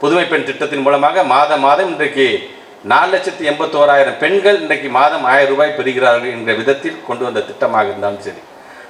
புதுமை பெண் திட்டத்தின் மூலமாக மாதம் மாதம் இன்றைக்கு நாலு லட்சத்தி எண்பத்தோராயிரம் பெண்கள் இன்றைக்கு மாதம் ஆயிரம் ரூபாய் பெறுகிறார்கள் என்ற விதத்தில் கொண்டு வந்த திட்டமாக இருந்தாலும் சரி.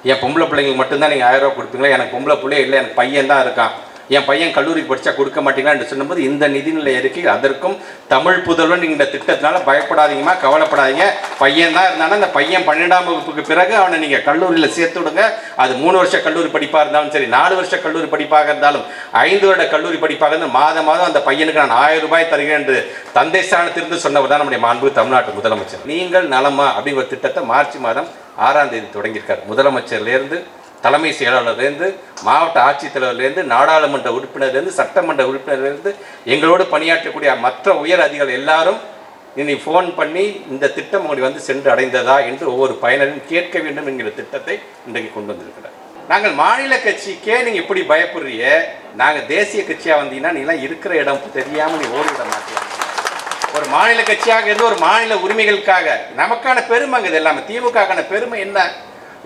என் பொம்பளை பிள்ளைங்களுக்கு மட்டும்தான் நீங்கள் ஆயிரம் ரூபாய் கொடுப்பீங்களா? எனக்கு பொம்பளை பிள்ளையே இல்லை எனக்கு பையன் தான் இருக்கான். என் பையன் கல்லூரிக்கு படித்தா கொடுக்க மாட்டீங்களா என்று சொன்னபோது இந்த நிதிநிலை அறிக்கை அதற்கும் தமிழ் புதல்வன் இந்த திட்டத்தினால பயப்படாதீங்கம்மா கவலைப்படாதீங்க. பையன் தான் இருந்தாலும் அந்த பையன் பன்னெண்டாம் வகுப்புக்கு பிறகு அவனை நீங்கள் கல்லூரியில் சேர்த்து விடுங்க. அது மூணு வருஷ கல்லூரி படிப்பாக இருந்தாலும் சரி நாலு வருஷ கல்லூரி படிப்பாக இருந்தாலும் ஐந்து வருட கல்லூரி படிப்பாக இருந்தால் மாதம் மாதம் அந்த பையனுக்கு நான் ஆயிரம் ரூபாய் தருகிறேன் என்று தந்தை ஸ்தானத்திலிருந்து சொன்னவர் தான் நம்முடைய மாண்பு தமிழ்நாட்டு முதலமைச்சர். நீங்கள் நலமா? அப்படிங்கிற திட்டத்தை மார்ச் மாதம் ஆறாம் தேதி தொடங்கியிருக்கார். முதலமைச்சர்லேருந்து தலைமை செயலாளர்லேருந்து மாவட்ட ஆட்சித்தலைவர்லேருந்து நாடாளுமன்ற உறுப்பினர்லேருந்து சட்டமன்ற உறுப்பினர்லேருந்து எங்களோடு பணியாற்றக்கூடிய மற்ற உயர் அதிகாரிகள் எல்லாரும் இனி ஃபோன் பண்ணி இந்த திட்டம் உங்களுக்கு வந்து சென்று அடைந்ததா என்று ஒவ்வொரு பயனரும் கேட்க வேண்டும் என்கிற திட்டத்தை இன்றைக்கு கொண்டு வந்திருக்கிறார். நாங்கள் மாநில கட்சிக்கே நீங்கள் இப்படி பயப்படுறிய நாங்கள் தேசிய கட்சியாக வந்தீங்கன்னா நீலாம் இருக்கிற இடம் தெரியாமல் நீ ஓடிவிட மாட்டேன் ஒரு மாநில கட்சியாக இருந்து ஒரு மாநில உரிமைகளுக்காக நமக்கான பெருமை அங்கே எல்லாமே திமுகக்கான பெருமை என்ன?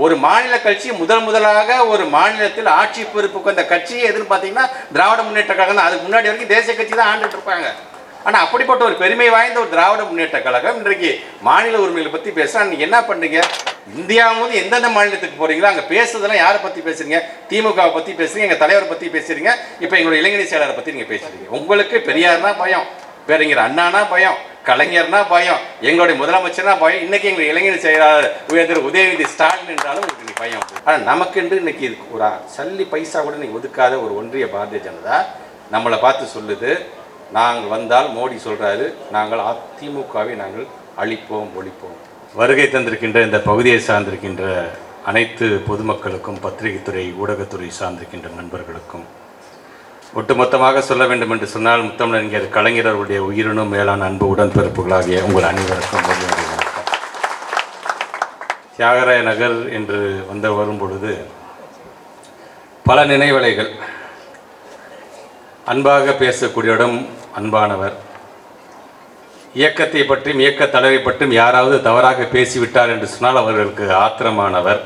ஒரு மாநில கட்சி முதல் முதலாக ஒரு மாநிலத்தில் ஆட்சி பொறுப்புக்கு வந்த கட்சி எதுன்னு பார்த்தீங்கன்னா திராவிட முன்னேற்ற கழகம் தான் அதுக்கு முன்னாடி வரைக்கும் தேசிய கட்சி தான் ஆண்டுட்டு இருப்பாங்க. ஆனால் அப்படிப்பட்ட ஒரு பெருமை வாய்ந்த ஒரு திராவிட முன்னேற்ற கழகம் இன்றைக்கு மாநில உரிமைகளை பற்றி பேசுகிறா நீங்கள் என்ன பண்ணுறீங்க இந்தியா போது எந்தெந்த மாநிலத்துக்கு போகிறீங்களோ அங்கே பேசுறதெல்லாம் யாரை பற்றி பேசுறீங்க? திமுகவை பற்றி பேசுறீங்க எங்கள் தலைவரை பற்றி பேசுறீங்க? இப்போ எங்களுடைய இளைஞர் செயலரை பற்றி நீங்கள் பேசுறீங்க. உங்களுக்கு பெரியார்னா பயம் பேரறிஞர் அண்ணானா பயம். கலைஞர்னா பயம். எங்களுடைய முதலமைச்சர்னா பயம். இன்னைக்கு எங்களுடைய இளைஞர் செயலாளர் உயர்ந்த உதயநிதி ஸ்டாலின் என்றாலும் உங்களுக்கு இன்னைக்கு பயம். ஆனால் நமக்கென்று இன்னைக்கு இது ஒரு சல்லி பைசா கூட நீ ஒதுக்காத ஒரு ஒன்றிய பாரதிய ஜனதா நம்மளை பார்த்து சொல்லுது. நாங்கள் வந்தால் மோடி சொல்கிறாரு நாங்கள் அதிமுகவை நாங்கள் அழிப்போம் ஒழிப்போம். வருகை தந்திருக்கின்ற இந்த பகுதியை சார்ந்திருக்கின்ற அனைத்து பொதுமக்களுக்கும் பத்திரிகைத்துறை ஊடகத்துறை சார்ந்திருக்கின்ற நண்பர்களுக்கும் ஒட்டுமொத்தமாக சொல்ல வேண்டும் என்று சொன்னால் முத்தமிழறிஞர் கலைஞர் அவருடைய உயிரினும் மேலான அன்பு உடன்பிறப்புகளாகிய உங்கள் அனைவருக்கும் தியாகராய நகர் என்று வந்த வரும் பொழுது பல நினைவலைகள். அன்பாக பேசக்கூடியவிடம் அன்பானவர். இயக்கத்தை பற்றியும் இயக்க தலைவை பற்றியும் யாராவது தவறாக பேசிவிட்டார் என்று சொன்னால் அவர்களுக்கு ஆத்திரமானவர்.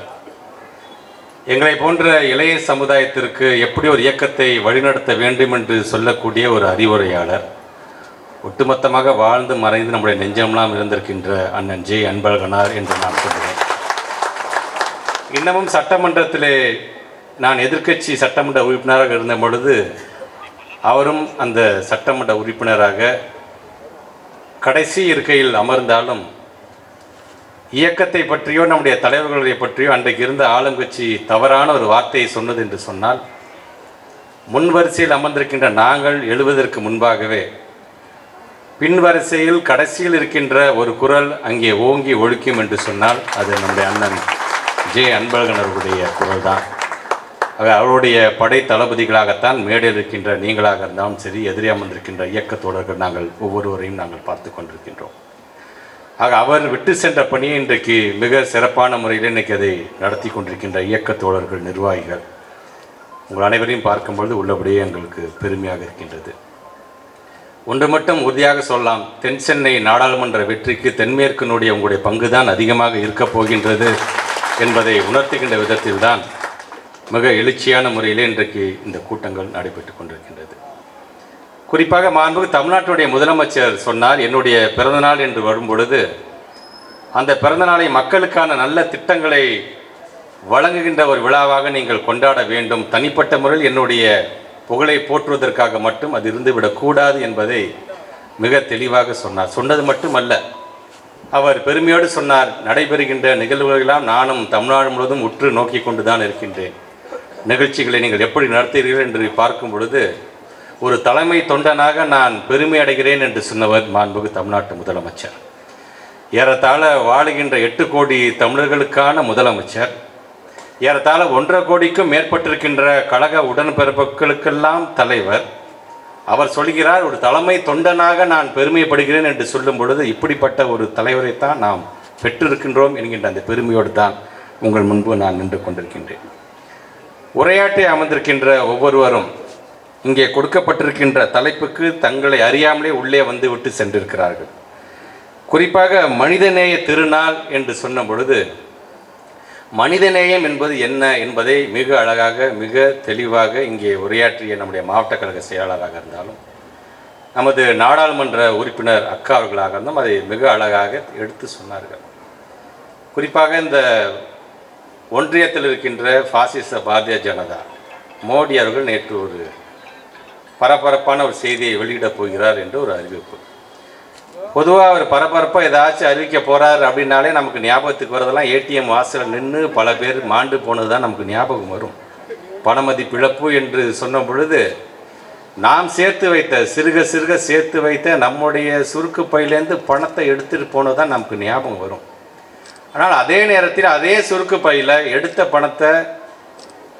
எங்களை போன்ற இளைய சமுதாயத்திற்கு எப்படி ஒரு இயக்கத்தை வழிநடத்த வேண்டும் என்று சொல்லக்கூடிய ஒரு அறிவுரையாளர் ஒட்டுமொத்தமாக வாழ்ந்து மறைந்து நம்முடைய நெஞ்சமெல்லாம் இருந்திருக்கின்ற அண்ணன் ஜே அன்பழகனார் என்று நான் சொல்கிறேன் இன்னமும் சட்டமன்றத்திலே நான் எதிர்க்கட்சி சட்டமன்ற உறுப்பினராக இருந்த பொழுது அவரும் அந்த சட்டமன்ற உறுப்பினராக கடைசி இருக்கையில் அமர்ந்தாலும் இயக்கத்தை பற்றியோ நம்முடைய தலைவர்களை பற்றியோ அன்றைக்கு இருந்த ஆளுங்கட்சி தவறான ஒரு வார்த்தையை சொன்னது என்று சொன்னால் முன்வரிசையில் அமர்ந்திருக்கின்ற நாங்கள் எழுவதற்கு முன்பாகவே பின்வரிசையில் கடைசியில் இருக்கின்ற ஒரு குரல் அங்கே ஓங்கி ஒழிக்கும் என்று சொன்னால் அது நம்முடைய அண்ணன் ஜே. அன்பழகன் அவர்களுடைய குரல் தான் அவருடைய படை தளபதிகளாகத்தான் மேடையில் இருக்கின்ற நீங்களாக இருந்தாலும் சரி எதிரே அமர்ந்திருக்கின்ற இயக்க நாங்கள் ஒவ்வொருவரையும் நாங்கள் பார்த்து கொண்டிருக்கின்றோம். ஆக அவர் விட்டு சென்ற பணியை இன்றைக்கு மிக சிறப்பான முறையில் இன்றைக்கு அதை நடத்தி கொண்டிருக்கின்ற இயக்க தோழர்கள் நிர்வாகிகள். உங்கள் அனைவரையும் பார்க்கும்பொழுது உள்ளபடியே எங்களுக்கு பெருமையாக இருக்கின்றது. ஒன்று மட்டும் உறுதியாக சொல்லலாம். தென் சென்னை நாடாளுமன்ற வெற்றிக்கு தென்மேற்கினுடைய உங்களுடைய பங்கு தான் அதிகமாக இருக்கப் போகின்றது என்பதை உணர்த்துகின்ற விதத்தில்தான் மிக எழுச்சியான முறையிலே இன்றைக்கு இந்த கூட்டங்கள் நடைபெற்று கொண்டிருக்கின்றது. குறிப்பாக மாண்புக்கு தமிழ்நாட்டுடைய முதலமைச்சர் சொன்னார் என்னுடைய பிறந்தநாள் என்று வரும் பொழுது அந்த பிறந்தநாளை மக்களுக்கான நல்ல திட்டங்களை வழங்குகின்ற ஒரு விழாவாக நீங்கள் கொண்டாட வேண்டும். தனிப்பட்ட முறையில் என்னுடைய புகழை போற்றுவதற்காக மட்டும் அது இருந்துவிடக்கூடாது என்பதை மிக தெளிவாக சொன்னார். சொன்னது மட்டுமல்ல அவர் பெருமையோடு சொன்னார் நடைபெறுகின்ற நிகழ்வுகளெல்லாம் நானும் தமிழ்நாடு முழுவதும் உற்று நோக்கி கொண்டு தான் இருக்கின்றேன். நிகழ்ச்சிகளை நீங்கள் எப்படி நடத்துகிறீர்கள் என்று பார்க்கும் பொழுது ஒரு தலைமை தொண்டனாக நான் பெருமை அடைகிறேன் என்று சொன்னவர் மாண்புகு தமிழ்நாட்டு முதலமைச்சர். ஏறத்தாழ வாழுகின்ற எட்டு கோடி தமிழர்களுக்கான முதலமைச்சர். ஏறத்தாழ ஒன்றரை கோடிக்கும் மேற்பட்டிருக்கின்ற கழக உடன்பிறப்புகளுக்கெல்லாம் தலைவர். அவர் சொல்கிறார் ஒரு தலைமை தொண்டனாக நான் பெருமைப்படுகிறேன் என்று சொல்லும் பொழுது இப்படிப்பட்ட ஒரு தலைவரைத்தான் நாம் பெற்றிருக்கின்றோம் என்கின்ற அந்த பெருமையோடு தான் உங்கள் முன்பு நான் நின்று கொண்டிருக்கின்றேன். உரையாற்றி அமர்ந்திருக்கின்ற ஒவ்வொருவரும் இங்கே கொடுக்கப்பட்டிருக்கின்ற தலைப்புக்கு தங்களை அறியாமலே உள்ளே வந்து விட்டு சென்றிருக்கிறார்கள். குறிப்பாக மனிதநேய திருநாள் என்று சொன்ன பொழுது மனிதநேயம் என்பது என்ன என்பதை மிக அழகாக மிக தெளிவாக இங்கே உரையாற்றிய நம்முடைய மாவட்ட கழக செயலாளராக இருந்தாலும் நமது நாடாளுமன்ற உறுப்பினர் அக்கா அவர்களாக இருந்தும் அதை மிக அழகாக எடுத்து சொன்னார்கள். குறிப்பாக இந்த ஒன்றியத்தில் இருக்கின்ற பாசிச பாரதிய ஜனதா மோடி அவர்கள் நேற்று ஒரு பரபரப்பான ஒரு செய்தியை வெளியிடப் போகிறார் என்று ஒரு அறிவிப்பு. பொதுவாக அவர் பரபரப்பாக ஏதாச்சும் அறிவிக்க போகிறார் அப்படின்னாலே நமக்கு ஞாபகத்துக்கு வரதெல்லாம் ஏடிஎம் வாசலில் நின்று பல பேர் மாண்டு போனது தான் நமக்கு ஞாபகம் வரும். பணமதிப்பிழப்பு என்று சொன்ன பொழுது நாம் சேர்த்து வைத்த சிறுக சிறுக சேர்த்து வைத்த நம்முடைய சுருக்கு பையிலேருந்து பணத்தை எடுத்துகிட்டு போனது தான் நமக்கு ஞாபகம் வரும். ஆனால் அதே நேரத்தில் அதே சுருக்கு பையில் எடுத்த பணத்தை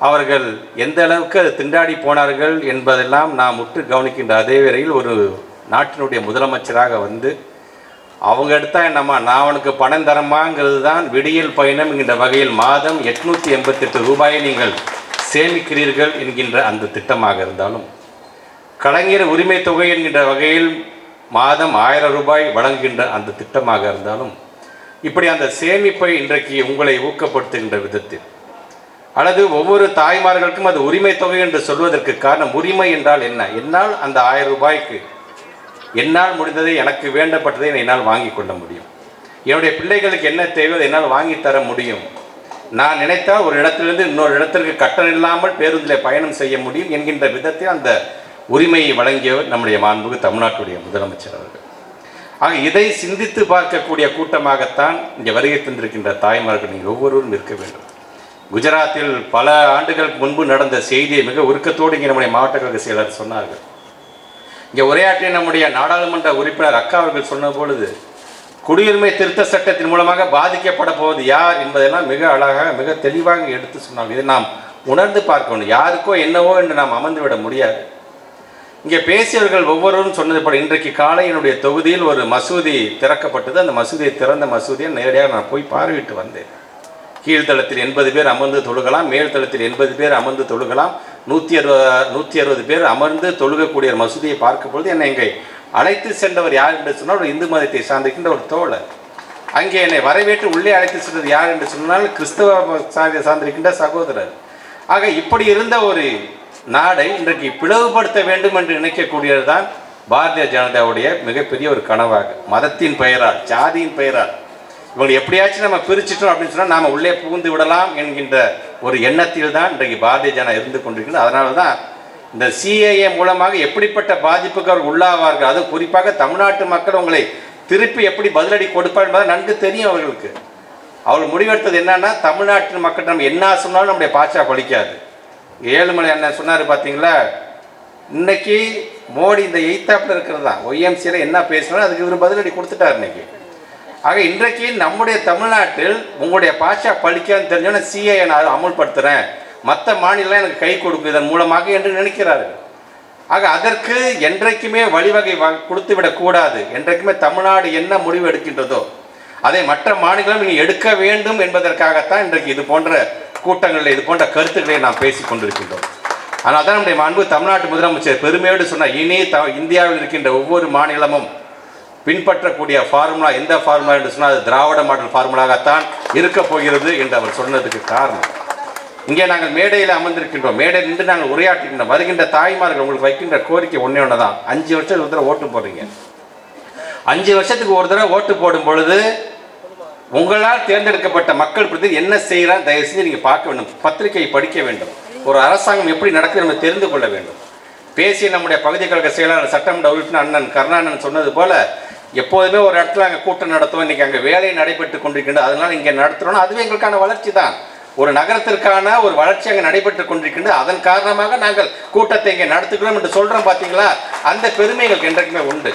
அவர்கள் எந்த அளவுக்கு அது திண்டாடி போனார்கள் என்பதெல்லாம் நாம் முற்று கவனிக்கின்ற அதே வேளையில் ஒரு நாட்டினுடைய முதலமைச்சராக வந்து அவங்க எடுத்தா என்னம்மா நான் அவனுக்கு பணம் தரமாங்கிறது தான் விடியல் பயணம் என்கின்ற வகையில் மாதம் எட்நூற்றி எண்பத்தெட்டு ரூபாயை நீங்கள் சேமிக்கிறீர்கள் என்கின்ற அந்த திட்டமாக இருந்தாலும் கலைஞர் உரிமை தொகை என்கின்ற வகையில் மாதம் ஆயிரம் ரூபாய் வழங்குகின்ற அந்த திட்டமாக இருந்தாலும் இப்படி அந்த சேமிப்பை இன்றைக்கு உங்களை ஊக்கப்படுத்துகின்ற விதத்தில் அல்லது ஒவ்வொரு தாய்மார்களுக்கும் அது உரிமை தொகை என்று சொல்வதற்கு காரணம் உரிமை என்றால் என்ன? என்னால் அந்த ஆயிரம் ரூபாய்க்கு என்னால் முடிந்ததை எனக்கு வேண்டப்பட்டதை என்னால் வாங்கி கொள்ள முடியும். என்னுடைய பிள்ளைகளுக்கு என்ன தேவையோ அதை என்னால் வாங்கி தர முடியும். நான் நினைத்தால் ஒரு இடத்திலிருந்து இன்னொரு இடத்திற்கு கட்டணம் இல்லாமல் பேருந்தில் பயணம் செய்ய முடியும் என்கின்ற விதத்தில் அந்த உரிமையை வழங்கியவர் நம்முடைய மாண்புக்கு தமிழ்நாட்டுடைய முதலமைச்சர் அவர்கள். ஆக இதை சிந்தித்து பார்க்கக்கூடிய கூட்டமாகத்தான் இங்கே வருகை தந்திருக்கின்ற தாய்மார்கள் நீங்கள் ஒவ்வொருவரும் இருக்க வேண்டும். குஜராத்தில் பல ஆண்டுகளுக்கு முன்பு நடந்த செய்தியை மிக உருக்கத்தோடு இங்கே நம்முடைய மாவட்ட கழக செயலர் சொன்னார்கள். இங்கே உரையாற்றிய நம்முடைய நாடாளுமன்ற உறுப்பினர் அக்கா அவர்கள் சொன்ன பொழுது குடியுரிமை திருத்த சட்டத்தின் மூலமாக பாதிக்கப்பட போவது யார் என்பதெல்லாம் மிக அழகாக மிக தெளிவாக எடுத்து சொன்னாங்க. இதை நாம் உணர்ந்து பார்க்கணும். யாருக்கோ என்னவோ என்று நாம் அமர்ந்து விட முடியாது. இங்கே பேசியவர்கள் ஒவ்வொருவரும் சொன்னது போல இன்றைக்கு காலை என்னுடைய தொகுதியில் ஒரு மசூதி திறக்கப்பட்டது. அந்த மசூதியை திறந்த மசூதியை நேரடியாக நான் போய் பார்வையிட்டு வந்தேன். கீழ்த்தளத்தில் எண்பது பேர் அமர்ந்து தொழுகலாம் மேல்தளத்தில் எண்பது பேர் அமர்ந்து தொழுகலாம். நூற்றி அறுபது நூற்றி அறுபது பேர் அமர்ந்து தொழுகக்கூடிய ஒரு மசூதியை பார்க்கும் பொழுது என்னை இங்கே அழைத்து சென்றவர் யார் என்று சொன்னால் ஒரு இந்து மதத்தை சார்ந்திருக்கின்ற ஒரு தோழர். அங்கே என்னை வரவேற்று உள்ளே அழைத்து சென்றது யார் என்று சொன்னால் கிறிஸ்தவ சாதியை சார்ந்திருக்கின்ற சகோதரர். ஆக இப்படி இருந்த ஒரு நாடை இன்றைக்கு பிளவுபடுத்த வேண்டும் என்று நினைக்கக்கூடியது தான் பாரதிய ஜனதாவுடைய மிகப்பெரிய ஒரு கனவாக மதத்தின் பெயரால் ஜாதியின் பெயரால். இவங்களை எப்படியாச்சும் நம்ம பிரிச்சிட்டோம் அப்படின்னு சொன்னால் நாம் உள்ளே புகுந்து விடலாம் என்கின்ற ஒரு எண்ணத்தில் தான் இன்றைக்கு பாரதிய ஜனம் இருந்து கொண்டிருக்கிறது. அதனால தான் இந்த சிஏஏ மூலமாக எப்படிப்பட்ட பாதிப்புக்கு அவர் உள்ளாவார்கள் அதுவும் குறிப்பாக தமிழ்நாட்டு மக்கள் உங்களை திருப்பி எப்படி பதிலடி கொடுப்பார் என்பதை நன்கு தெரியும் அவர்களுக்கு. அவர் முடிவெடுத்தது என்னன்னா தமிழ்நாட்டு மக்கள் நம்ம என்ன சொன்னாலும் நம்முடைய பாச்சா பழிக்காது. ஏழுமலை அண்ணன் சொன்னார் பார்த்தீங்களா இன்னைக்கு மோடி இந்த எய்த்தாப்பில் இருக்கிறது? தான் ஒய்எம்சியில் என்ன பேசினாலும் அதுக்கு இவர் பதிலடி கொடுத்துட்டார் இன்னைக்கு. ஆக இன்றைக்கு நம்முடைய தமிழ்நாட்டில் உங்களுடைய பாஷா பழிக்கான்னு தெரிஞ்சோன்னா சிஏ நான் அமுல்படுத்துகிறேன் மற்ற மாநிலம் எனக்கு கை கொடுக்கும் இதன் மூலமாக என்று நினைக்கிறார்கள். ஆக அதற்கு என்றைக்குமே வழிவகை கொடுத்து விடக்கூடாது என்றைக்குமே தமிழ்நாடு என்ன முடிவு எடுக்கின்றதோ அதை மற்ற மாநிலம் இனி எடுக்க வேண்டும் என்பதற்காகத்தான் இன்றைக்கு இது போன்ற கூட்டங்களில் இது போன்ற கருத்துக்களை நாம் பேசிக் கொண்டிருக்கின்றோம். ஆனால் தான் நம்முடைய அன்பு தமிழ்நாட்டு முதலமைச்சர் பெருமையோடு சொன்னார் இனி த இந்தியாவில் இருக்கின்ற ஒவ்வொரு மாநிலமும் பின்பற்றக்கூடிய ஃபார்முலா எந்த ஃபார்முலா என்று சொன்னால் அது திராவிட மாடல் ஃபார்முலாகத்தான் இருக்க போகிறது என்று அவர் சொன்னதுக்கு காரணம். இங்கே நாங்கள் மேடையில் அமர்ந்திருக்கின்றோம். மேடையில் நின்று நாங்கள் உரையாற்றுகின்றோம். வருகின்ற தாய்மார்கள் உங்களுக்கு வைக்கின்ற கோரிக்கை ஒன்றே ஒன்று தான். அஞ்சு வருஷத்துக்கு ஒரு தடவை ஓட்டு போடுறீங்க. அஞ்சு வருஷத்துக்கு ஒரு தடவை ஓட்டு போடும் பொழுது உங்களால் தேர்ந்தெடுக்கப்பட்ட மக்கள் பிரதி என்ன செய்கிறார்? தயவு செஞ்சு நீங்கள் பார்க்க வேண்டும். பத்திரிகையை படிக்க வேண்டும். ஒரு அரசாங்கம் எப்படி நடக்குது நம்ம தெரிந்து கொள்ள வேண்டும். பேசிய நம்முடைய பகுதி கழக செயலாளர் சட்டமன்ற உறுப்பினர் அண்ணன் கருணாநன் சொன்னது போல எப்போதுமே ஒரு இடத்துல அங்கே கூட்டம் நடத்துவோம் இன்றைக்கி அங்கே வேலை நடைபெற்று கொண்டிருக்கின்றது அதனால் இங்கே நடத்துகிறோம்னா அதுவே எங்களுக்கான வளர்ச்சி தான். ஒரு நகரத்திற்கான ஒரு வளர்ச்சி அங்கே நடைபெற்று கொண்டிருக்கின்றது அதன் காரணமாக நாங்கள் கூட்டத்தை இங்கே நடத்துகிறோம் என்று சொல்கிறோம் பார்த்தீங்களா அந்த பெருமை எங்களுக்கு என்றைக்குமே உண்டு.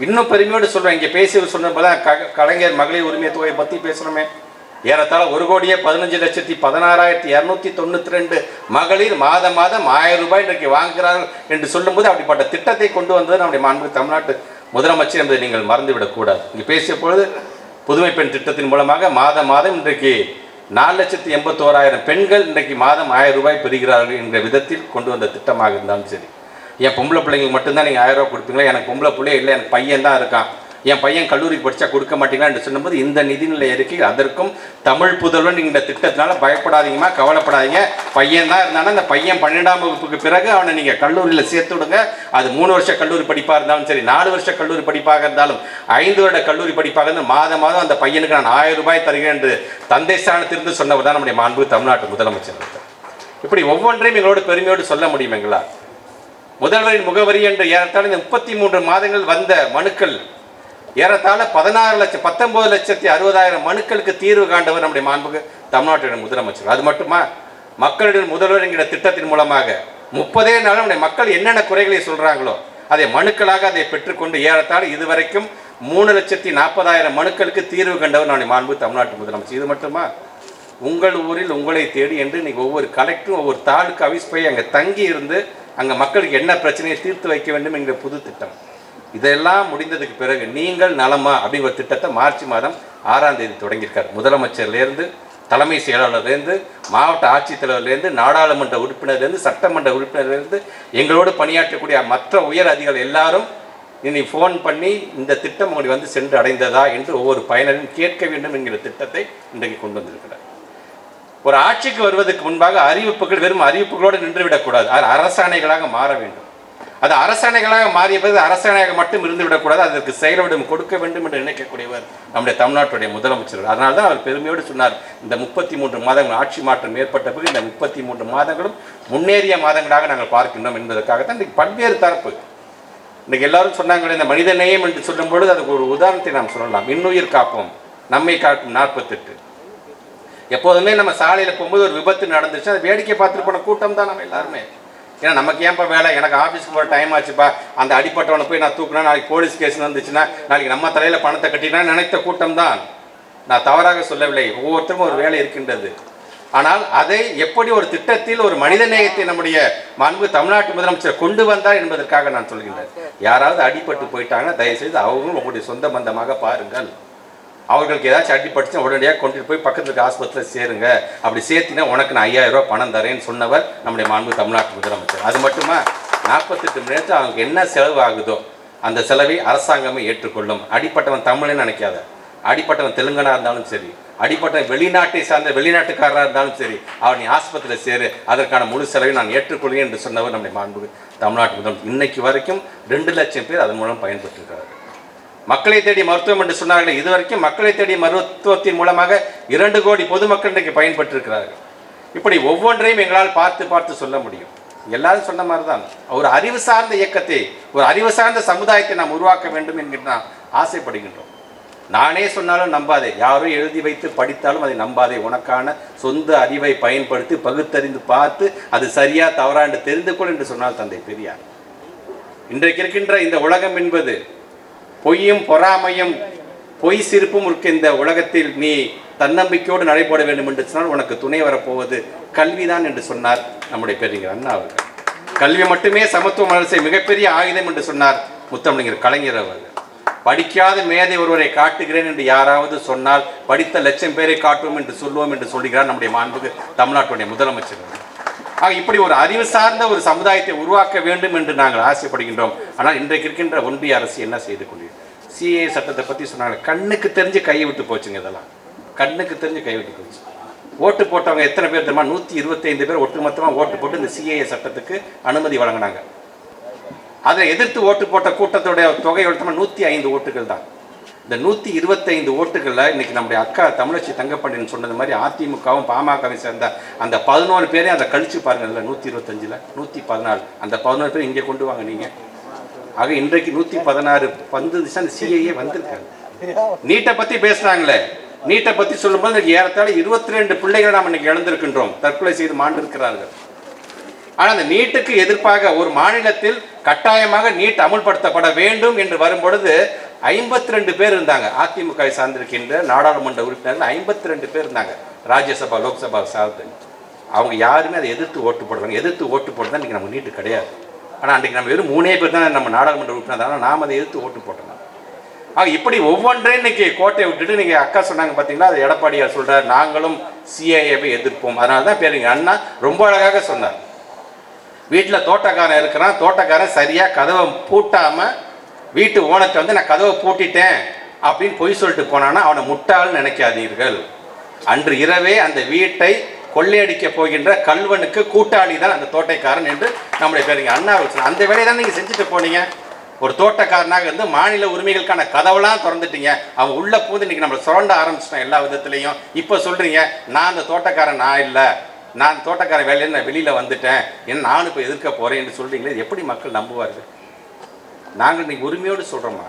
இன்னும் பெருமையோடு சொல்கிறேன் இங்கே பேசியவர் சொன்ன க- கலைஞர் மகளிர் உரிமை தொகையை பற்றி பேசுகிறோமே ஏறத்தாழ ஒரு கோடியே பதினஞ்சு லட்சத்தி பதினாறாயிரத்தி இரநூத்தி தொண்ணூற்றி ரெண்டு மகளிர் மாதம் மாதம் ஆயிரம் ரூபாய் இன்றைக்கு வாங்குகிறார்கள் என்று சொல்லும்போது அப்படிப்பட்ட திட்டத்தை கொண்டு வந்தது நம்முடைய மாண்பு தமிழ்நாட்டு முதலமைச்சர் என்பதை நீங்கள் மறந்துவிடக்கூடாது இங்கே பேசிய பொழுது புதுமை பெண் திட்டத்தின் மூலமாக மாதம் மாதம் இன்றைக்கு நாலு லட்சத்தி எண்பத்தோராயிரம் பெண்கள் இன்றைக்கு மாதம் ஆயிரம் ரூபாய் பெறுகிறார்கள் என்ற விதத்தில் கொண்டு வந்த திட்டமாக இருந்தாலும் சரி. என் பொம்பளை பிள்ளைங்களுக்கு மட்டும்தான் நீங்கள் ஆயிரம் ரூபாய் கொடுப்பீங்களா? எனக்கு பொம்பளை பிள்ளையே இல்லை எனக்கு பையன் தான் இருக்கான். என் பையன் கல்லூரிக்கு படித்தா கொடுக்க மாட்டீங்களான்னு சொல்லும்போது இந்த நிதிநிலை அறிக்கை அதற்கும் தமிழ் புதல்வன் இந்த திட்டத்தினால பயப்படாதீங்கம்மா கவலைப்படாதீங்க. பையன் தான் இருந்தாலும் அந்த பையன் பன்னெண்டாம் வகுப்புக்கு பிறகு அவனை நீங்கள் கல்லூரியில் சேர்த்து விடுங்க. அது மூணு வருஷ கல்லூரி படிப்பாக இருந்தாலும் சரி நாலு வருஷ கல்லூரி படிப்பாக இருந்தாலும் ஐந்து வருட கல்லூரி படிப்பாக இருந்தால் மாதம் மாதம் அந்த பையனுக்கு நான் ஆயிரம் ரூபாய் தருகிறேன் என்று தந்தை ஸ்தானத்திலிருந்து சொன்னவர் தான் நம்முடைய மாண்பு தமிழ்நாட்டு முதலமைச்சர் இப்படி ஒவ்வொன்றையும் எங்களோட பெருமையோடு சொல்ல முடியும் எங்களா முதல்வரின் முகவரி என்று ஏறத்தாழ இந்த முப்பத்தி மூன்று மாதங்கள் வந்த மனுக்கள் ஏறத்தாழ பதினாறு லட்சம் பத்தொன்பது லட்சத்தி அறுபதாயிரம் மனுக்களுக்கு தீர்வு காண்டவர் நம்முடைய மாண்புக்கு தமிழ்நாட்டின் முதலமைச்சர். அது மட்டுமா? மக்களிடம் முதல்வர் என்கிற திட்டத்தின் மூலமாக முப்பதே நாள் நம்முடைய மக்கள் என்னென்ன குறைகளை சொல்றாங்களோ அதை மனுக்களாக அதை பெற்றுக்கொண்டு ஏறத்தாழ இதுவரைக்கும் மூணு லட்சத்தி நாற்பதாயிரம் மனுக்களுக்கு தீர்வு கண்டவர் நம்முடைய மாண்பு தமிழ்நாட்டு முதலமைச்சர். இது மட்டுமா? உங்கள் ஊரில் உங்களை தேடி என்று நீங்கள் ஒவ்வொரு கலெக்டரும் ஒவ்வொரு தாலுக்கு அவிஸ் போய் அங்கே தங்கி இருந்து அங்கே மக்களுக்கு என்ன பிரச்சனையை தீர்த்து வைக்க வேண்டும் என்கிற புது திட்டம். இதெல்லாம் முடிந்ததுக்கு பிறகு நீங்கள் நலமா அப்படிங்கிற திட்டத்தை மார்ச் மாதம் ஆறாம் தேதி தொடங்கியிருக்கார். முதலமைச்சர்லேருந்து தலைமை செயலாளர்லேருந்து மாவட்ட ஆட்சித்தலைவர்லேருந்து நாடாளுமன்ற உறுப்பினர்லேருந்து சட்டமன்ற உறுப்பினர்லேருந்து எங்களோடு பணியாற்றக்கூடிய மற்ற உயர் அதிகாரிகள் எல்லாரும் இனி ஃபோன் பண்ணி இந்த திட்டம் உங்களுக்கு வந்து சென்று அடைந்ததா என்று ஒவ்வொரு பயனரும் கேட்க வேண்டும் என்கிற திட்டத்தை இன்றைக்கு கொண்டு வந்திருக்கிறார். ஒரு ஆட்சிக்கு வருவதற்கு முன்பாக அறிவிப்புகள் வெறும் அறிவிப்புகளோடு நின்றுவிடக்கூடாது. அது அரசாணைகளாக மாற வேண்டும். அது அரசணைகளாக மாறிய பிறகு அரசணையாக மட்டும் இருந்து விடக்கூடாது அதற்கு செயல்விடம் கொடுக்க வேண்டும் என்று நினைக்கக்கூடியவர் நம்முடைய தமிழ்நாட்டுடைய முதலமைச்சர் அதனால தான் அவர் பெருமையோடு சொன்னார் இந்த முப்பத்தி மூன்று மாதங்கள் ஆட்சி மாற்றம் ஏற்பட்ட பிறகு இந்த முப்பத்தி மூன்று மாதங்களும் முன்னேறிய மாதங்களாக நாங்கள் பார்க்கின்றோம் என்பதற்காகத்தான் இன்றைக்கு பல்வேறு தரப்பு இன்றைக்கு எல்லாரும் சொன்னாங்க இந்த மனித நேயம் என்று சொல்லும் பொழுது அதுக்கு ஒரு உதாரணத்தை நாம் சொல்லலாம். இன்னுயிர் காப்போம் நம்மை காக்கும் நாற்பத்தெட்டு. எப்போதுமே நம்ம சாலையில் போகும்போது ஒரு விபத்து நடந்துச்சு அதை வேடிக்கை பார்த்துட்டு போன கூட்டம் தான் நம்ம எல்லாருமே. ஏன்னா நமக்கு ஏன்ப்பா வேலை? எனக்கு ஆஃபீஸ்க்கு போகிற டைம் ஆச்சுப்பா. அந்த அடிப்பட்டவனை போய் நான் தூக்குனா நாளைக்கு போலீஸ் கேஸ் வந்துச்சுன்னா நாளைக்கு நம்ம தலையில் பணத்தை கட்டினா நினைத்த கூட்டம் தான் நான் தவறாக சொல்லவில்லை. ஒவ்வொருத்தருக்கும் ஒரு வேலை இருக்கின்றது. ஆனால் அதை எப்படி ஒரு திட்டத்தில் ஒரு மனித நேயத்தை நம்முடைய மாண்பு தமிழ்நாட்டு முதலமைச்சர் கொண்டு வந்தார் என்பதற்காக நான் சொல்கின்றேன். யாராவது அடிபட்டு போயிட்டாங்கன்னா தயவுசெய்து அவங்களும் உங்களுடைய சொந்த பந்தமாக பாருங்கள். அவர்களுக்கு ஏதாச்சும் அடிப்பட்டுச்சு உடனடியாக கொண்டுட்டு போய் பக்கத்துக்கு இருக்க ஆஸ்பத்திரியில் சேருங்க. அப்படி சேர்த்தினா உனக்கு நான் ஐயாயிரம் ரூபா பணம் தரேன்னு சொன்னவர் நம்முடைய மாண்பு தமிழ்நாட்டு முதலமைச்சர். அது மட்டுமா? நாற்பத்தெட்டு மணி நேரத்தில் அவங்களுக்கு என்ன செலவு ஆகுதோ அந்த செலவை அரசாங்கமே ஏற்றுக்கொள்ளும். அடிப்பட்டவன் தமிழ்னு நினைக்காத. அடிப்பட்டவன் தெலுங்கனா இருந்தாலும் சரி அடிப்பட்டவன் வெளிநாட்டை சார்ந்த வெளிநாட்டுக்காரராக இருந்தாலும் சரி அவன் நீ ஆஸ்பத்திரியில் சேரு. அதற்கான முழு செலவை நான் ஏற்றுக்கொள்கிறேன் என்று சொன்னவர் நம்முடைய மாண்பு தமிழ்நாட்டு முதலமைச்சர். இன்னைக்கு வரைக்கும் ரெண்டு லட்சம் பேர் அதன் மூலம் பயன்பெற்றிருக்கிறார் மக்களை தேடி மருத்துவம் என்று சொன்னார்கள். இதுவரைக்கும் மக்களை தேடி மருத்துவத்தின் மூலமாக இரண்டு கோடி பொதுமக்கள் இன்றைக்கு பயன்பட்டிருக்கிறார்கள் இப்படி ஒவ்வொன்றையும் எங்களால் பார்த்து பார்த்து சொல்ல முடியும். எல்லாரும் சொன்ன மாதிரி தான் ஒரு அறிவு சார்ந்த இயக்கத்தை ஒரு அறிவு சார்ந்த சமுதாயத்தை நாம் உருவாக்க வேண்டும் என்கிற நாம் ஆசைப்படுகின்றோம். நானே சொன்னாலும் நம்பாதே. யாரும் எழுதி வைத்து படித்தாலும் அதை நம்பாதே. உனக்கான சொந்த அறிவை பயன்படுத்தி பகுத்தறிந்து பார்த்து அது சரியா தவறா என்று தெரிந்து கொள் என்று சொன்னால் தந்தை பெரியார். இன்றைக்கு இருக்கின்ற இந்த உலகம் என்பது பொய்யும் பொறாமையும் பொய் சிரிப்பும் இருக்க இந்த உலகத்தில் நீ தன்னம்பிக்கையோடு நடைபெற வேண்டும் என்று சொன்னால் உனக்கு துணை வரப்போவது கல்விதான் என்று சொன்னார் நம்முடைய பெரியர் அண்ணா அவர்கள் கல்வி மட்டுமே சமத்துவ மலர்ச்சி மிகப்பெரிய ஆயுதம் என்று சொன்னார் முத்தமிழர் கலைஞர் அவர்கள் படிக்காத மேதை ஒருவரை காட்டுகிறேன் என்று யாராவது சொன்னால் படித்த லட்சம் பேரை காட்டுவோம் என்று சொல்லுவோம் என்று சொல்லுகிறார் நம்முடைய மாண்புக்கு தமிழ்நாட்டுடைய முதலமைச்சர் அவர்கள். ஆக இப்படி ஒரு அறிவு சார்ந்த ஒரு சமுதாயத்தை உருவாக்க வேண்டும் என்று நாங்கள் ஆசைப்படுகின்றோம். ஆனால் இன்றைக்கு இருக்கின்ற ஒன்றிய அரசு என்ன செய்து கொண்டிருக்கிறது சிஏ சட்டத்தை பற்றி சொன்னாங்க. கண்ணுக்கு தெரிஞ்சு கையை விட்டு போச்சுங்க இதெல்லாம். கண்ணுக்கு தெரிஞ்சு கை விட்டு போச்சு. ஓட்டு போட்டவங்க எத்தனை பேர் தெரியுமா? நூற்றி இருபத்தைந்து பேர் ஒட்டுமொத்தமாக ஓட்டு போட்டு இந்த சிஏஏ சட்டத்துக்கு அனுமதி வழங்கினாங்க. அதை எதிர்த்து ஓட்டு போட்ட கூட்டத்தோடைய தொகை எடுத்தோம்னா நூற்றி ஐந்து ஓட்டுகள் தான். இந்த நூற்றி இருபத்தைந்து ஓட்டுகளில் இன்னைக்கு நம்முடைய அக்கா தமிழச்சி தங்கப்பாண்டியன் சொன்னது மாதிரி அதிமுகவும் பாமகவும் சேர்ந்த அந்த பதினோரு பேரையும் அதை கழிச்சு பாருங்கள்ல இல்லை நூற்றி இருபத்தஞ்சில்? நூற்றி பதினாலு. அந்த பதினோரு பேர் இங்கே கொண்டு வாங்க நீங்கள் ஆக இன்றைக்கு நூற்றி பதினாறு வந்துருந்துச்சு அந்த சிஐஏ வந்திருக்காங்க. நீட்டை பற்றி பேசுகிறாங்களே நீட்டை பற்றி சொல்லும்போது இன்னைக்கு ஏறத்தாழ இருபத்தி ரெண்டு பிள்ளைகளை நாம் இன்னைக்கு இழந்திருக்கின்றோம். தற்கொலை செய்து மாண்டிருக்கிறார்கள். ஆனால் அந்த நீட்டுக்கு எதிர்ப்பாக ஒரு மாநிலத்தில் கட்டாயமாக நீட் அமுல்படுத்தப்பட வேண்டும் என்று வரும்பொழுது ஐம்பத்தி ரெண்டு பேர் இருந்தாங்க. அதிமுக சார்ந்திருக்கின்ற நாடாளுமன்ற உறுப்பினர்கள் ஐம்பத்தி ரெண்டு பேர் இருந்தாங்க. ராஜ்யசபா லோக்சபா சார்ந்து. அவங்க யாருமே அதை எதிர்த்து ஓட்டு போடுறாங்க எதிர்த்து ஓட்டு போடுறது இன்றைக்கி நம்ம நீட்டு கிடையாது. ஆனால் அன்றைக்கி நம்ம வெறும் மூணே பேர் தான் நம்ம நாடாளுமன்ற உறுப்பினர். தான் நாம் அதை எதிர்த்து ஓட்டு போட்டோம் ஆக இப்படி ஒவ்வொன்றையும் இன்னைக்கு கோட்டையை விட்டுட்டு நீங்கள் அக்கா சொன்னாங்க பார்த்தீங்களா அது எடப்பாடியார் சொல்கிறார் நாங்களும் சிஐஏவை எதிர்ப்போம். அதனால தான் பேருங்க அண்ணா ரொம்ப அழகாக சொன்னார். வீட்டில் தோட்டக்காரன் இருக்கிறான். தோட்டக்காரன் சரியாக கதவை பூட்டாமல் வீட்டு ஓனத்தை வந்து நான் கதவை பூட்டிட்டேன் அப்படின்னு பொய் சொல்லிட்டு போனான்னா அவனை முட்டாள்னு நினைக்காதீர்கள். அன்று இரவே அந்த வீட்டை கொள்ளையடிக்க போகின்ற கல்வனுக்கு கூட்டாளி தான் அந்த தோட்டைக்காரன் என்று நம்முடைய பேருங்க அண்ணா அந்த வேலையை தான் நீங்கள் செஞ்சுட்டு போனீங்க. ஒரு தோட்டக்காரனாக இருந்து மாநில உரிமைகளுக்கான கதவெல்லாம் திறந்துட்டீங்க. அவன் உள்ள பூந்து இன்றைக்கி நம்மளை சுரண்ட ஆரம்பிச்சிட்டான் எல்லா விதத்துலையும். இப்போ சொல்கிறீங்க நான் அந்த தோட்டக்காரன் நான் இல்லை. நான் தோட்டக்காரன் வேலையில் நான் வெளியில் வந்துட்டேன். என்ன நானும் இப்போ எதிர்க்க போகிறேன் என்று சொல்கிறீங்களே எப்படி மக்கள் நம்புவார்கள்? நாங்கள் இன்றைக்கி உரிமையோடு சொல்கிறோமா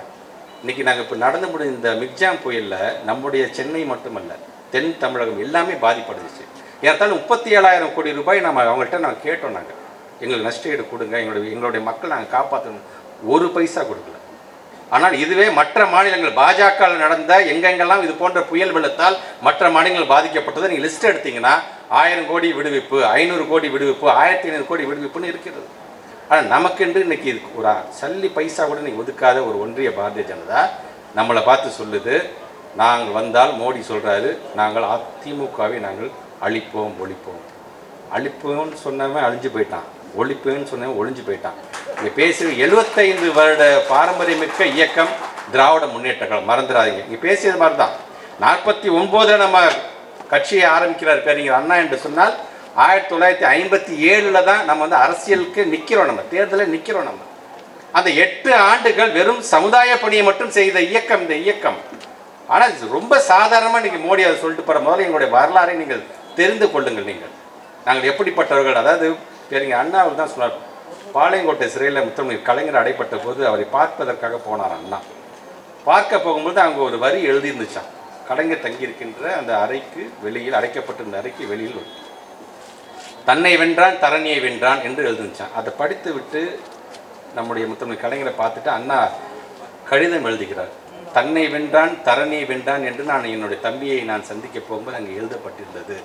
இன்றைக்கி நாங்கள் இப்போ நடந்து முடிஞ்ச இந்த மிக்ஜாம் புயலில் நம்முடைய சென்னை மட்டுமல்ல தென் தமிழகம் எல்லாமே பாதிப்படைஞ்சிச்சு. ஏற்றாலும் முப்பத்தி ஏழாயிரம் கோடி ரூபாய் நம்ம அவங்கள்ட்ட நாங்கள் கேட்டோம் நாங்கள் எங்களுக்கு நஷ்டஈடு கொடுங்க எங்களுடைய எங்களுடைய மக்கள் நாங்கள் காப்பாற்றணும் ஒரு பைசா கொடுக்கல. ஆனால் இதுவே மற்ற மாநிலங்கள் பாஜக நடந்த எங்கெங்கெல்லாம் இது போன்ற புயல் வெள்ளத்தால் மற்ற மாநிலங்கள் பாதிக்கப்பட்டது நீங்கள் லிஸ்ட் எடுத்தீங்கன்னா ஆயிரம் கோடி விடுவிப்பு ஐநூறு கோடி விடுவிப்பு ஆயிரத்தி ஐநூறு கோடி விடுவிப்புன்னு இருக்கிறது. ஆனால் நமக்கென்று இன்னைக்கு இது ஒரு சல்லி பைசா கூட இன்னைக்கு ஒதுக்காத ஒரு ஒன்றிய பாரதிய ஜனதா நம்மளை பார்த்து சொல்லுது நாங்கள் வந்தால் மோடி சொல்கிறாரு நாங்கள் அதிமுகவை நாங்கள் அழிப்போம் ஒழிப்போம். அழிப்போம்னு சொன்னவன் அழிஞ்சு போயிட்டான். ஒழிப்பேன்னு சொன்னவன் ஒழிஞ்சு போயிட்டான். இங்கே பேசுகிற எழுபத்தைந்து வருட பாரம்பரியமிக்க இயக்கம் திராவிட முன்னேற்ற கழகம். மறந்துடாதீங்க. இங்கே பேசியது மாதிரி தான் நாற்பத்தி ஒம்போதில் நம்ம கட்சியை ஆரம்பிக்கிறார் பேருங்கிற அண்ணா என்று சொன்னால் ஆயிரத்தி தொள்ளாயிரத்தி ஐம்பத்தி ஏழில் தான் நம்ம வந்து அரசியலுக்கு நிற்கிறோம் நம்ம தேர்தலில் நிற்கிறோம் நம்ம. அந்த எட்டு ஆண்டுகள் வெறும் சமுதாய பணியை மட்டும் செய்த இயக்கம் இந்த இயக்கம். ஆனால் ரொம்ப சாதாரணமாக நீங்கள் மோடி அதை சொல்லிட்டு போகிற முதல்ல எங்களுடைய வரலாறை நீங்கள் தெரிந்து கொள்ளுங்கள் நீங்கள். நாங்கள் எப்படிப்பட்டவர்கள்? அதாவது பெரிய அண்ணாவில் தான் சொன்னார் பாளையங்கோட்டை சிறையில் முத்தமிழ் கலைஞர் அடைப்பட்ட போது அவரை பார்ப்பதற்காக போனார் அண்ணா. பார்க்க போகும்போது அங்கே ஒரு வரி எழுதியிருந்துச்சான் கலைஞர் தங்கியிருக்கின்ற அந்த அறைக்கு வெளியில் அடைக்கப்பட்டிருந்த அறைக்கு வெளியில் ஒரு தன்னை வென்றான் தரணியை வென்றான் என்று எழுதிச்சான் அதை படித்து விட்டு நம்முடைய முத்தமிழ் கலைஞரை பார்த்துட்டு அண்ணா கடிதம் எழுதுகிறார். தன்னை வென்றான் தரணியை வென்றான் என்று நான் என்னுடைய தம்பியை நான் சந்திக்க போகும்போது அங்கே எழுதப்பட்டிருந்தது.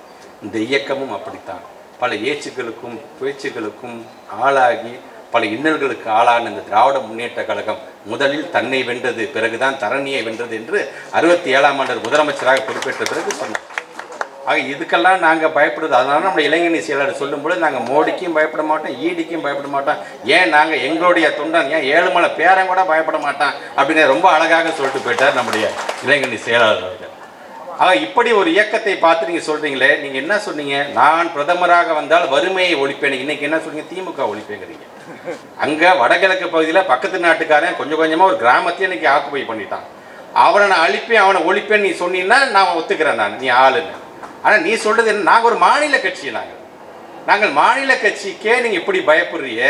இந்த இயக்கமும் அப்படித்தான். பல ஏச்சுக்களுக்கும் பேச்சுக்களுக்கும் ஆளாகி பல இன்னல்களுக்கு ஆளான இந்த திராவிட முன்னேற்ற கழகம் முதலில் தன்னை வென்றது பிறகுதான் தரணியை வென்றது என்று அறுபத்தி ஏழாம் ஆண்டு முதலமைச்சராக பொறுப்பேற்ற பிறகு சொன்னார். ஆக இதுக்கெல்லாம் நாங்கள் பயப்படுது. அதனால நம்ம இளைஞனி செயலாளர் சொல்லும்போது நாங்கள் மோடிக்கும் பயப்பட மாட்டோம் ஈடிக்கும் பயப்பட மாட்டோம். ஏன் நாங்கள் எங்களுடைய தொண்டன் ஏன் ஏழுமலை பேரன் கூட பயப்பட மாட்டான் அப்படின்னு ரொம்ப அழகாக சொல்லிட்டு போயிட்டார் நம்முடைய இளைஞரணி செயலாளர் அவர்கள். ஆக இப்படி ஒரு இயக்கத்தை பார்த்து நீங்கள் சொல்கிறீங்களே நீங்கள் என்ன சொன்னீங்க? நான் பிரதமராக வந்தால் வறுமையை ஒழிப்பேன். இன்னைக்கு என்ன சொன்னீங்க? திமுக ஒழிப்பேங்கிறீங்க. அங்கே வடகிழக்கு பகுதியில் பக்கத்து நாட்டுக்காரன் கொஞ்சம் கொஞ்சமாக ஒரு கிராமத்தையும் இன்னைக்கு ஆக்குப்பை பண்ணிட்டான். அவனை நான் அழிப்பேன் அவனை ஒழிப்பேன் நீ சொன்னீங்கன்னா நான் ஒத்துக்கிறேன் நான். நீ ஆளுன்னு. ஆனால் நீ சொல்கிறது என்ன? நாங்கள் ஒரு மாநில கட்சி நாங்கள் நாங்கள் மாநில கட்சிக்கே நீங்கள் இப்படி பயப்படுறிய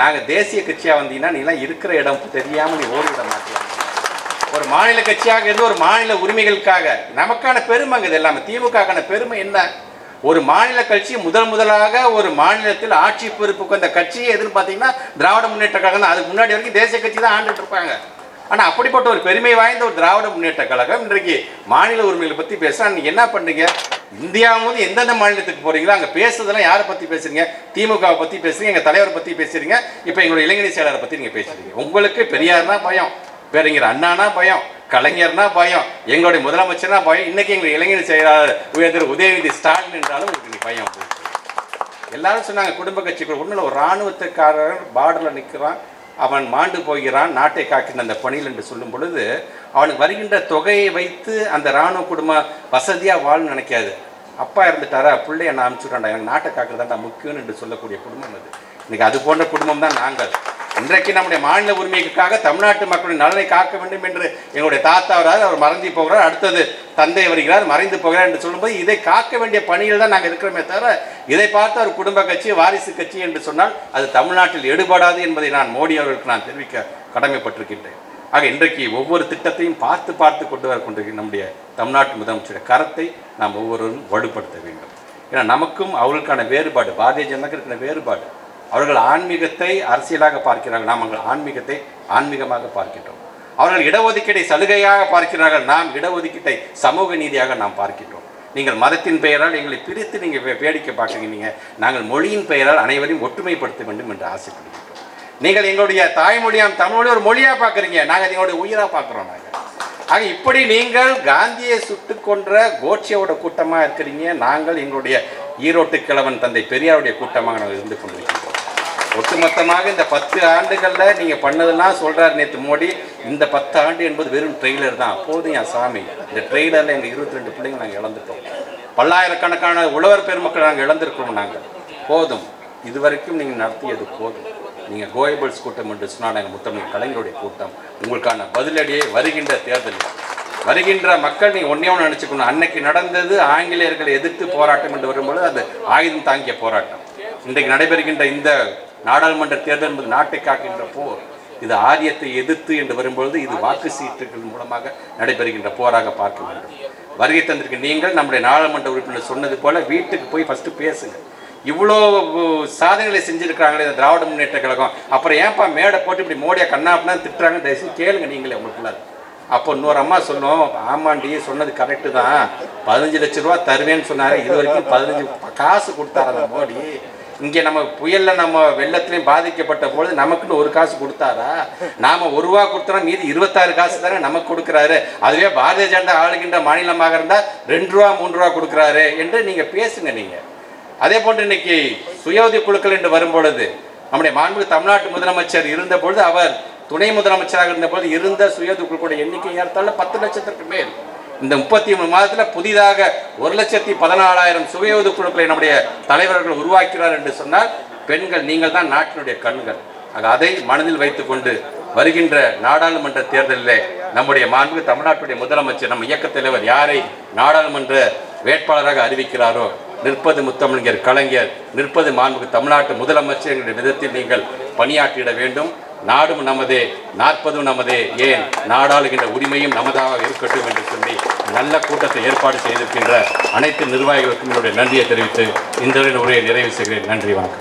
நாங்கள் தேசிய கட்சியாக வந்தீங்கன்னா நீலாம் இருக்கிற இடம் தெரியாமல் நீ ஓடிவிட மாட்டேன் ஒரு மாநில கட்சியாக இருந்து ஒரு மாநில உரிமைகளுக்காக நமக்கான பெருமைங்க இது எல்லாமே திமுகக்கான பெருமை என்ன? ஒரு மாநில கட்சி முதல் முதலாக ஒரு மாநிலத்தில் ஆட்சி பொறுப்புக்கு அந்த கட்சியை எதுன்னு பார்த்தீங்கன்னா திராவிட முன்னேற்ற கழகம் தான். அதுக்கு முன்னாடி வரைக்கும் தேசிய கட்சி தான் ஆண்டுட்டு இருப்பாங்க. ஆனால் அப்படிப்பட்ட ஒரு பெருமை வாய்ந்த ஒரு திராவிட முன்னேற்ற கழகம் இன்றைக்கு மாநில உரிமைகளை பற்றி பேசுகிறா நீங்கள் என்ன பண்ணுறீங்க இந்தியா வந்து எந்தெந்த மாநிலத்துக்கு போகிறீங்களோ அங்கே பேசுறதெல்லாம் யாரை பற்றி பேசுறீங்க? திமுகவை பற்றி பேசுறீங்க எங்கள் தலைவரை பற்றி பேசுறீங்க? இப்போ எங்களுடைய இளைஞர் செயலரை பற்றி நீங்கள் பேசுறீங்க. உங்களுக்கு பெரியார்னா பயம் பேரறிஞர் அண்ணானா பயம் கலைஞர்னா பயம் எங்களுடைய முதலமைச்சர்னா பயம் இன்னைக்கு எங்களுடைய இளைஞர் செயலாளர் உயர்ந்தர் உதயநிதி ஸ்டாலின் என்றாலும் உங்களுக்கு பயம். எல்லாரும் சொன்னாங்க குடும்ப கட்சிக்குள் ஒன்றும் ஒரு இராணுவத்துக்காரர் பார்டரில் நிற்கிறான் அவன் மாண்டு போகிறான் நாட்டை காக்கின்ற அந்த பணியில் என்று சொல்லும் பொழுது அவனுக்கு வருகின்ற தொகையை வைத்து அந்த இராணுவ குடும்பம் வசதியாக வாழணும்னு நினைக்காது. அப்பா இருந்துட்டாரா பிள்ளைய நான் அனுப்பிச்சுட்றான்டா. எனக்கு நாட்டை காக்கிறதாண்டா முக்கியம் என்று சொல்லக்கூடிய குடும்பம் அது. இன்னைக்கு அது போன்ற குடும்பம் தான் நாங்கள். இன்றைக்கு நம்முடைய மாநில உரிமைக்காக தமிழ்நாட்டு மக்களின் நலனை காக்க வேண்டும் என்று எங்களுடைய தாத்தா வராது அவர் மறைந்து போகிறார். அடுத்தது தந்தை வருகிறார். மறைந்து போகிறார் என்று சொல்லும்போது இதை காக்க வேண்டிய பணியில் தான் நாங்கள் இருக்கிறோமே தவிர இதை பார்த்து ஒரு குடும்ப கட்சி வாரிசு கட்சி என்று சொன்னால் அது தமிழ்நாட்டில் எடுபடாது என்பதை நான் மோடி அவர்களுக்கு நான் தெரிவிக்க கடமைப்பட்டிருக்கின்றேன். ஆக இன்றைக்கு ஒவ்வொரு திட்டத்தையும் பார்த்து பார்த்து கொண்டு வர கொண்டு நம்முடைய தமிழ்நாட்டு முதலமைச்சருடைய கரத்தை நாம் ஒவ்வொருவரும் வலுப்படுத்த வேண்டும். ஏன்னா நமக்கும் அவர்களுக்கான வேறுபாடு பாரதிய ஜனதாக்கு இருக்கிற வேறுபாடு அவர்கள் ஆன்மீகத்தை அரசியலாக பார்க்கிறார்கள். நாம் அவர்கள் ஆன்மீகத்தை ஆன்மீகமாக பார்க்கின்றோம். அவர்கள் இடஒதுக்கீட்டை சலுகையாக பார்க்கிறார்கள். நாம் இடஒதுக்கீட்டை சமூக நீதியாக நாம் பார்க்கின்றோம். நீங்கள் மதத்தின் பெயரால் எங்களை பிரித்து நீங்கள் வேடிக்கை பார்க்குறீங்க நீங்கள் நாங்கள் மொழியின் பெயரால் அனைவரையும் ஒற்றுமைப்படுத்த வேண்டும் என்று ஆசைப்படுகின்றோம் நீங்கள் எங்களுடைய தாய்மொழியாம் தமிழ் ஒரு மொழியாக பார்க்குறீங்க. நாங்கள் எங்களுடைய உயிராக பார்க்குறோம் நாங்கள். ஆக இப்படி நீங்கள் காந்தியை சுட்டு கொன்ற கோட்சேவோட கூட்டமாக இருக்கிறீங்க. நாங்கள் எங்களுடைய ஈரோட்டு கிழவன் தந்தை பெரியாருடைய கூட்டமாக நாங்கள் இருந்து கொண்டிருக்கின்றோம். ஒட்டுமொத்தமாக இந்த பத்து ஆண்டுகளில் நீங்கள் பண்ணதெல்லாம் சொல்கிறார் நேற்று மோடி. இந்த பத்து ஆண்டு என்பது வெறும் ட்ரெய்லர் தான். போதும் என் சாமி. இந்த ட்ரெய்லரில் எங்கள் இருபத்தி ரெண்டு பிள்ளைங்க நாங்கள் இழந்துட்டோம். பல்லாயிரக்கணக்கான உழவர் பெருமக்கள் நாங்கள் இழந்திருக்கிறோம் நாங்கள் போதும். இதுவரைக்கும் நீங்கள் நடத்தியது போதும். நீங்கள் கோயபிள்ஸ் கூட்டம் என்று சொன்னால் நாங்கள் முத்தமிழ் கலைஞருடைய கூட்டம். உங்களுக்கான பதிலடியை வருகின்ற தேர்தலில். வருகின்ற மக்கள் நீங்கள் ஒன்றே ஒன்று நினச்சிக்கணும். அன்னைக்கு நடந்தது ஆங்கிலேயர்களை எதிர்த்து போராட்டம் என்று வரும்பொழுது அது ஆயுதம் தாங்கிய போராட்டம். இன்றைக்கு நடைபெறுகின்ற இந்த நாடாளுமன்ற தேர்தல் என்பது நாட்டை காக்கின்ற போர். இது ஆரியத்தை எதிர்த்து என்று வரும்பொழுது இது வாக்கு சீட்டுகள் மூலமாக நடைபெறுகின்ற போராக பார்க்க வேண்டும். வருகை தந்திருக்கு நீங்கள் நம்முடைய நாடாளுமன்ற உறுப்பினர் சொன்னது போல வீட்டுக்கு போய் ஃபஸ்ட்டு பேசுங்க. இவ்வளோ சாதனைகளை செஞ்சுருக்காங்களே இந்த திராவிட முன்னேற்ற கழகம். அப்புறம் ஏன்ப்பா மேடை போட்டு இப்படி மோடியாக கண்ணாப்பினா திட்டுறாங்க? தயவுசெய்து கேளுங்க நீங்களே உங்களுக்குள்ள அப்போ இன்னொரு அம்மா சொன்னோம் ஆமாண்டி சொன்னது கரெக்டு தான். பதினஞ்சு லட்ச ரூபா தருவேன்னு சொன்னாரு. இது வரைக்கும் பதினஞ்சு காசு கொடுத்தாரு அந்த மோடி. இங்கே நம்ம புயலில் நம்ம வெள்ளத்திலையும் பாதிக்கப்பட்ட பொழுது நமக்குன்னு ஒரு காசு கொடுத்தாரா? நாம் ஒரு ரூபா கொடுத்தோம் மீதி இருபத்தாறு காசு தானே நமக்கு கொடுக்குறாரு. அதுவே பாரதிய ஜனதா ஆளுகின்ற மாநிலமாக இருந்தால் ரெண்டு ரூபா மூன்று ரூபா கொடுக்குறாரு என்று நீங்கள் பேசுங்க நீங்கள் அதே போன்று இன்னைக்கு சுய உதவி குழுக்கள் என்று வரும்பொழுது நம்முடைய மாண்பு தமிழ்நாட்டு முதலமைச்சர் இருந்த பொழுது அவர் துணை முதலமைச்சராக இருந்த பொழுது இருந்த சுயோதி குழுக்களுடைய எண்ணிக்கை ஏற்றாலும் பத்து லட்சத்திற்கு மேல். இந்த முப்பத்தி மூணு மாதத்தில் புதிதாக ஒரு லட்சத்தி பதினாலாயிரம் சுய குழுக்களை நம்முடைய தலைவர்கள் உருவாக்கிறார் என்று சொன்னால் பெண்கள் நீங்கள் தான் நாட்டினுடைய கண்கள். ஆக அதை மனதில் வைத்துக்கொண்டு வருகின்ற நாடாளுமன்ற தேர்தலில் நம்முடைய மாண்பு தமிழ்நாட்டுடைய முதலமைச்சர் நம்ம இயக்கத் தலைவர் யாரை நாடாளுமன்ற வேட்பாளராக அறிவிக்கிறாரோ நிற்பது முத்தமிழர் கலைஞர் நிற்பது மாண்புக்கு தமிழ்நாட்டு முதலமைச்சர் என்கிற விதத்தில் நீங்கள் பணியாற்றிட வேண்டும். நாடும் நமதே நாற்பதும் நமதே. ஏன்? நாடாளுகின்ற உரிமையும் நமதாக இருக்கட்டும் என்று சொல்லி நல்ல கூட்டத்தை ஏற்பாடு செய்திருக்கின்ற அனைத்து நிர்வாகிகளுக்கும் என்னுடைய நன்றியை தெரிவித்து இந்த உரையை நிறைவு செய்கிறேன். நன்றி வணக்கம்.